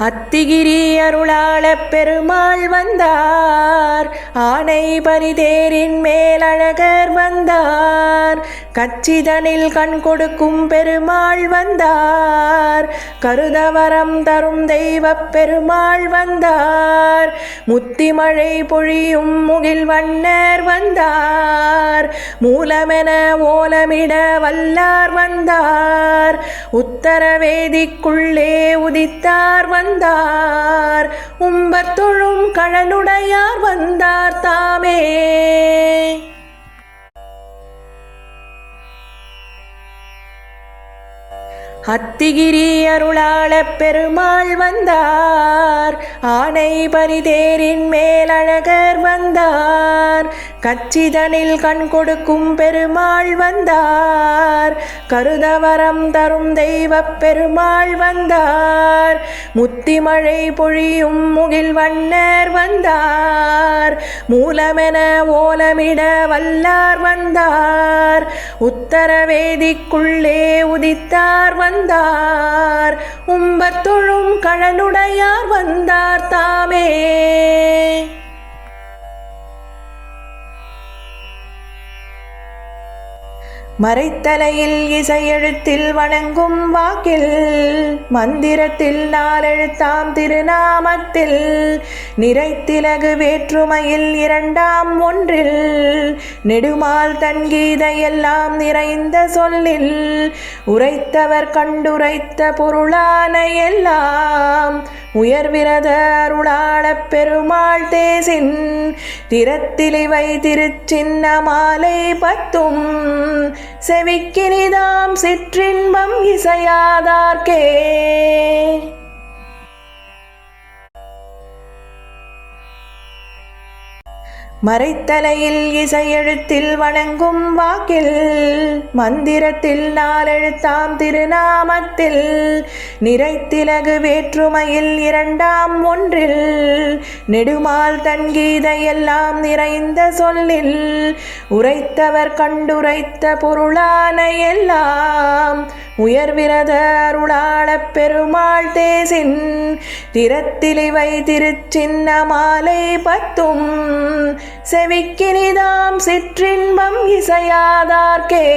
அத்திகிரி அருளாளப் பெருமாள் வந்தார். ஆனை பரிதேரின் மேலழகர் வந்தார். கச்சிதனில் கண் கொடுக்கும் பெருமாள் வந்தார். கருதவரம் தரும் தெய்வப் பெருமாள் வந்தார். முத்திமழை பொழியும் முகில் வண்ணர் வந்தார். மூலமென ஓலமிட வல்லார் வந்தார். உத்தரவேதிக்குள்ளே உதித்தார் வந்தார் வந்தார். உம்பத்தொழும் கழனுடையார் வந்தார் தாமே. அத்திகிரி அருளாள பெருமாள் வந்தார். ஆனை பரிதேரின் மேலழகர் வந்தார். கச்சிதனில் கண் கொடுக்கும் பெருமாள் வந்தார். கருதவரம் தரும் தெய்வ பெருமாள் வந்தார். முத்திமழை பொழியும் முகில் வண்ணர் வந்தார். மூலமென ஓலமிட வல்லார் வந்தார். உத்தரவேதிக்குள்ளே உதித்தார் வந்தார். உம்பத்தொழும் கழலுடையார் வந்தார் தாமே. மறைத்தலையில் இசையெழுத்தில் வணங்கும் வாக்கில் மந்திரத்தில் நாலெழுத்தாம் திருநாமத்தில் நிறைத்திலகு வேற்றுமையில் இரண்டாம் ஒன்றில் நெடுமால் தன் கீதையெல்லாம் நிறைந்த சொல்லில் உரைத்தவர் கண்டுரைத்த பொருளான எல்லாம் உயர்விரத அருளாளப் பெருமாள் தேசின் திறத்திலிவை திருச்சின்ன மாலை பத்தும் செவிக்கினிதாம் சிற்றின்பம் இசையாதார்க்கே. மறைத்தலையில் இசையெழுத்தில் வணங்கும் வாக்கில் மந்திரத்தில் நாலெழுத்தாம் திருநாமத்தில் நிறைத்திலகு வேற்றுமையில் இரண்டாம் ஒன்றில் நெடுமால் தன் கீதையெல்லாம் நிறைந்த சொல்லில் உரைத்தவர் கண்டுரைத்த பொருளான எல்லாம் உயர்விரத அருளாளப் பெருமாள் தேசின் திறத்திலிவை திருச்சின்ன மாலை பத்தும். செவிக்கினிதாம் சிற்றின்பம் இசையாதார்க்கே.